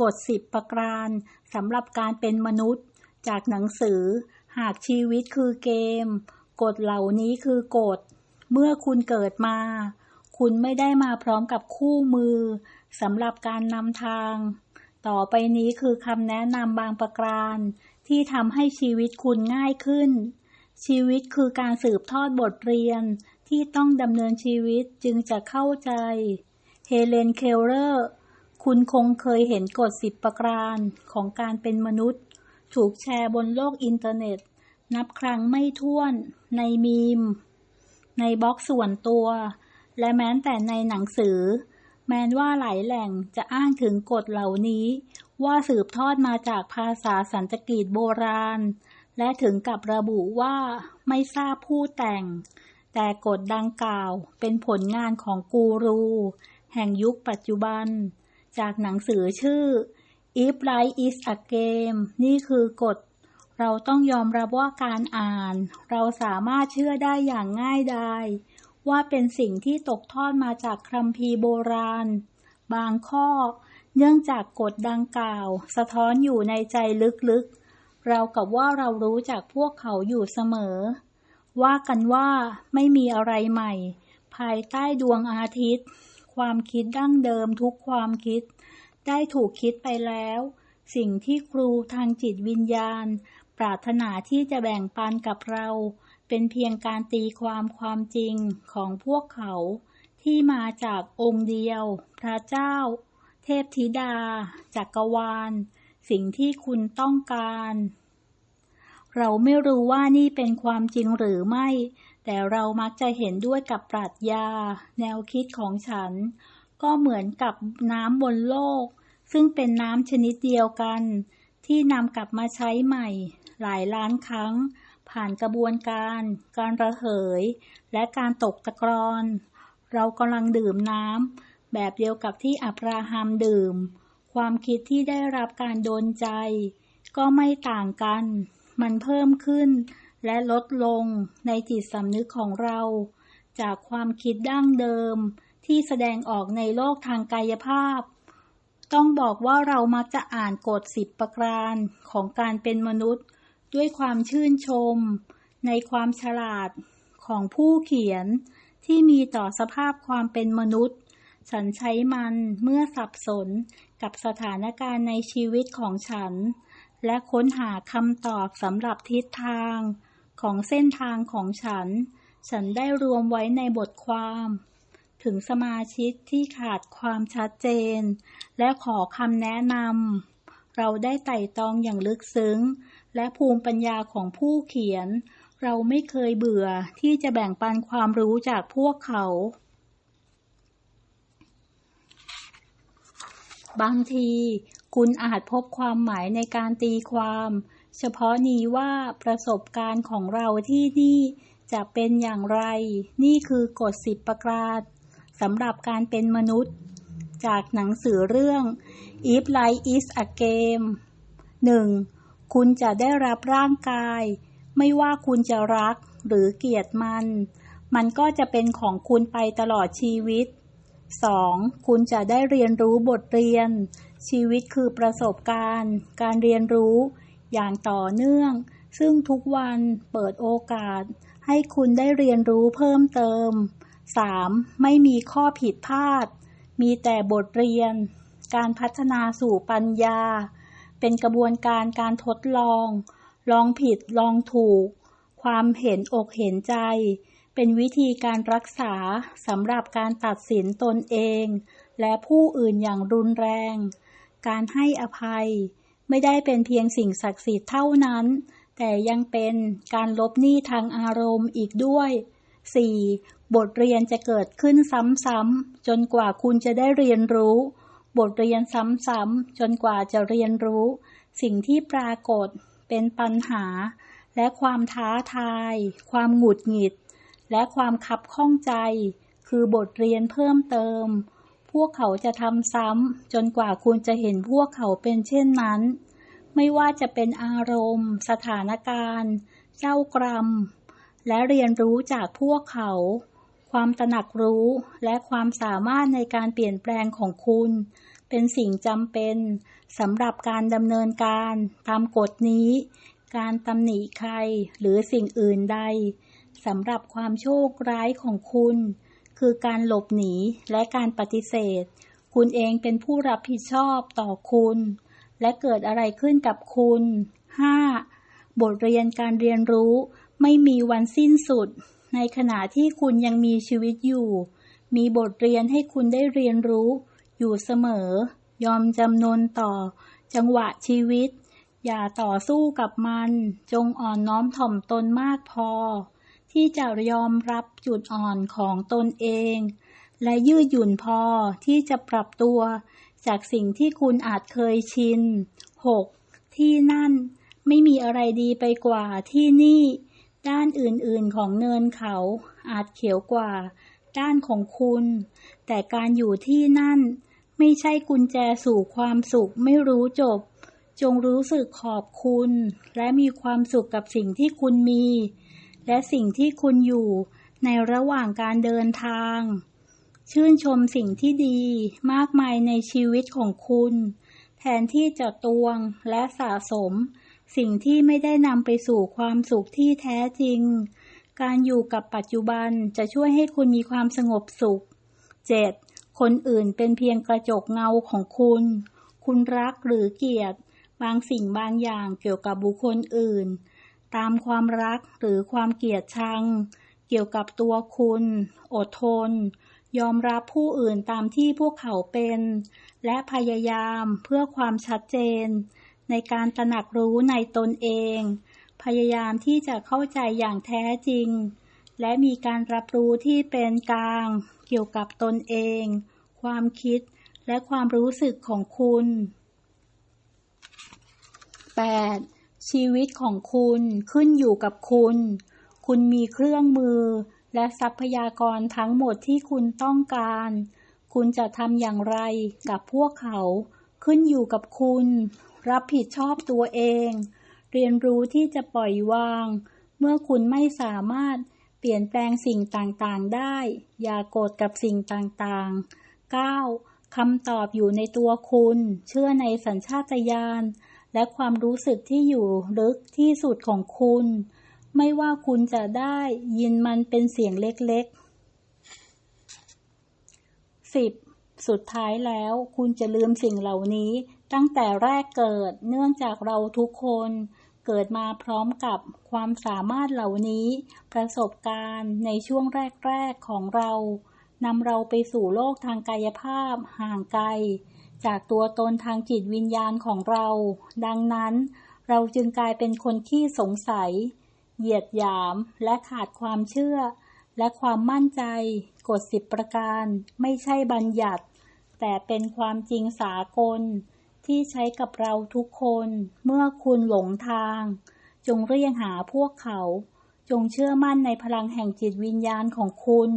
กฎสิบประการสำหรับการเป็นมนุษย์ จากหนังสือ หากชีวิตคือเกม กฎเหล่านี้คือกฎ เมื่อคุณเกิดมา คุณไม่ได้มาพร้อมกับคู่มือสำหรับการนำทาง ต่อไปนี้คือคำแนะนำบางประการ ที่ทำให้ชีวิตคุณง่ายขึ้น ชีวิตคือการสืบทอดบทเรียนที่ต้องดำเนินชีวิตจึงจะเข้าใจ เฮเลน เคลเลอร์ คุณคงเคยเห็นกฎสิบประการของการเป็นมนุษย์ ถูกแชร์บนโลกอินเทอร์เน็ต นับครั้งไม่ถ้วนในมีม ในบล็อกส่วนตัว และแม้แต่ในหนังสือ แม้ว่าหลายแหล่งจะอ้างถึงกฎเหล่านี้ ว่าสืบทอดมาจากภาษาสันสกฤตโบราณ และถึงกับระบุว่าไม่ทราบผู้แต่ง แต่กฎดังกล่าวเป็นผลงานของกูรู แห่งยุคปัจจุบัน จากหนังสือชื่อ If Life is a Game นี่คือกฎ เราต้องยอมรับว่าการอ่าน เราสามารถเชื่อได้อย่างง่ายดายว่าเป็นสิ่งที่ตกทอดมาจากคัมภีโบราณ บางข้อ เนื่องจากกฎดังกล่าว สะท้อนอยู่ในใจลึกๆ เรากับว่าเรารู้จากพวกเขาอยู่เสมอ ว่ากันว่าไม่มีอะไรใหม่ ภายใต้ดวงอาทิตย์ ความคิดดั้งเดิมทุกความคิด ได้ถูกคิดไปแล้ว สิ่งที่ครูทางจิตวิญญาณ ปรารถนาที่จะแบ่งปันกับเรา เป็นเพียงการตีความความจริงของพวกเขา ที่มาจากองค์เดียว พระเจ้า เทพธิดา จักรวาล สิ่งที่คุณต้องการ เราไม่รู้ว่านี่เป็นความจริงหรือไม่ แต่เรามักจะเห็นด้วยกับปรัชญา แนวคิดของฉัน ก็เหมือนกับน้ำบนโลก ซึ่งเป็นน้ำชนิดเดียวกัน ที่นำกลับมาใช้ใหม่ หลายล้านครั้ง ผ่านกระบวนการ การระเหย และการตกตะกรอน เรากำลังดื่มน้ำแบบเดียวกับที่อับราฮัมดื่ม ความคิดที่ได้รับการโดนใจ ก็ไม่ต่างกัน มันเพิ่มขึ้น และลดลงในจิตสำนึกของเรา จากความคิดดั้งเดิม ที่แสดงออกในโลกทางกายภาพ ต้องบอกว่าเรามักจะอ่านกฎสิบประการของการเป็นมนุษย์ ด้วยความชื่นชม ในความฉลาดของผู้เขียน ที่มีต่อสภาพความเป็นมนุษย์ ฉันใช้มันเมื่อสับสนกับสถานการณ์ในชีวิตของฉัน และค้นหาคำตอบสำหรับทิศทาง ของเส้นทางของฉัน ฉันได้รวมไว้ในบทความ ถึงสมาชิกที่ขาดความชัดเจน และขอคำแนะนำ เราได้ไต่ตองอย่างลึกซึ้ง และภูมิปัญญาของผู้เขียน เราไม่เคยเบื่อที่จะแบ่งปันความรู้จากพวกเขา บางทีคุณอาจพบความหมายในการตีความ เฉพาะนี้ว่าประสบการณ์ของเราที่นี่จะเป็นอย่างไร นี่คือกฎสิบประการ สำหรับการเป็นมนุษย์ จากหนังสือเรื่อง If Life is a Game 1. คุณจะได้รับร่างกาย ไม่ว่าคุณจะรักหรือเกลียดมัน มันก็จะเป็นของคุณไปตลอดชีวิต 2. คุณจะได้เรียนรู้บทเรียน ชีวิตคือประสบการณ์ การเรียนรู้อย่างต่อเนื่อง ซึ่งทุกวันเปิดโอกาสให้คุณได้เรียนรู้เพิ่มเติม 3. ไม่มีข้อผิดพลาด มีแต่บทเรียน การพัฒนาสู่ปัญญา เป็นกระบวนการการทดลอง ลองผิดลองถูก ความเห็นอกเห็นใจ เป็นวิธีการรักษาสำหรับการตัดสินตนเอง และผู้อื่นอย่างรุนแรง การให้อภัย ไม่ได้เป็นเพียงสิ่งศักดิ์สิทธิ์เท่านั้น แต่ยังเป็นการลบหนี้ทางอารมณ์อีกด้วย 4. บทเรียนจะเกิดขึ้นซ้ำๆจนกว่าคุณจะได้เรียนรู้ บทเรียนซ้ำๆจนกว่าจะเรียนรู้ สิ่งที่ปรากฏเป็นปัญหา และความท้าทาย ความหงุดหงิด และความคับข้องใจ คือบทเรียนเพิ่มเติม พวกเขาจะทำซ้ำจนกว่าคุณจะเห็นพวกเขาเป็นเช่นนั้น ไม่ว่าจะเป็นอารมณ์ สถานการณ์ เจ้ากรรม และเรียนรู้จากพวกเขา ความตระหนักรู้และความสามารถในการเปลี่ยนแปลงของคุณ เป็นสิ่งจำเป็นสำหรับการดำเนินการตามกฎนี้ การตำหนิใครหรือสิ่งอื่นใดสำหรับความโชคร้ายของคุณ คือการหลบหนีและการปฏิเสธ คุณเองเป็นผู้รับผิดชอบต่อคุณ และเกิดอะไรขึ้นกับคุณ 5. บทเรียนการเรียนรู้ไม่มีวันสิ้นสุด ในขณะที่คุณยังมีชีวิตอยู่ มีบทเรียนให้คุณได้เรียนรู้ อยู่เสมอ ยอมจำนนต่อ จังหวะชีวิต อย่าต่อสู้กับมัน จงอ่อนน้อมถ่อมตนมากพอ ที่จะยอมรับจุดอ่อนของตนเอง และยืดหยุ่นพอที่จะปรับตัว จากสิ่งที่คุณอาจเคยชิน 6. ที่นั่น ไม่มีอะไรดีไปกว่าที่นี่ ด้านอื่นๆของเนินเขาอาจเขียวกว่า ด้านของคุณ แต่การอยู่ที่นั่น ไม่ใช่กุญแจสู่ความสุขไม่รู้จบ จงรู้สึกขอบคุณ และมีความสุขกับสิ่งที่คุณมี และสิ่งที่คุณอยู่ในระหว่างการเดินทาง ชื่นชมสิ่งที่ดีมากมายในชีวิตของคุณ แทนที่จะตวงและสะสม สิ่งที่ไม่ได้นำไปสู่ความสุขที่แท้จริง การอยู่กับปัจจุบันจะช่วยให้คุณมีความสงบสุข 7. คนอื่นเป็นเพียงกระจกเงาของคุณ คุณรักหรือเกลียด บางสิ่งบางอย่างเกี่ยวกับบุคคลอื่น ตามความรักหรือความเกลียดชัง เกี่ยวกับตัวคุณ อดทน ยอมรับผู้อื่นตามที่พวกเขาเป็น และพยายามเพื่อความชัดเจน ในการตระหนักรู้ในตนเอง พยายามที่จะเข้าใจอย่างแท้จริง และมีการรับรู้ที่เป็นกลาง เกี่ยวกับตนเอง ความคิดและความรู้สึกของคุณ 8. ชีวิตของคุณขึ้นอยู่กับคุณ คุณมีเครื่องมือและทรัพยากรทั้งหมดที่คุณต้องการ คุณจะทำอย่างไรกับพวกเขา ขึ้นอยู่กับคุณ รับผิดชอบตัวเอง เรียนรู้ที่จะปล่อยวาง เมื่อคุณไม่สามารถเปลี่ยนแปลงสิ่งต่างๆได้ อย่าโกรธกับสิ่งต่างๆ 9. คำตอบอยู่ในตัวคุณ เชื่อในสัญชาตญาณและความรู้สึกที่อยู่ลึกที่สุดของคุณ ไม่ว่าคุณจะได้ยินมันเป็นเสียงเล็กๆ 10. สุดท้ายแล้วคุณจะลืมสิ่งเหล่านี้ ตั้งแต่แรกเกิดเนื่องจากเราทุกคน เกิดมาพร้อมกับความสามารถเหล่านี้ ประสบการณ์ในช่วงแรก ๆ ของเรานำเราไปสู่โลกทางกายภาพห่างไกล จากตัวตนทางจิตวิญญาณของเรา ดังนั้น เราจึงกลายเป็นคนขี้สงสัย เหยียดหยามและขาดความเชื่อ และความมั่นใจ กฎสิบประการ ไม่ใช่บัญญัติ แต่เป็นความจริงสากล ที่ใช้กับเราทุกคน เมื่อคุณหลงทาง จงเรียกหาพวกเขา จงเชื่อมั่นในพลังแห่งจิตวิญญาณของคุณ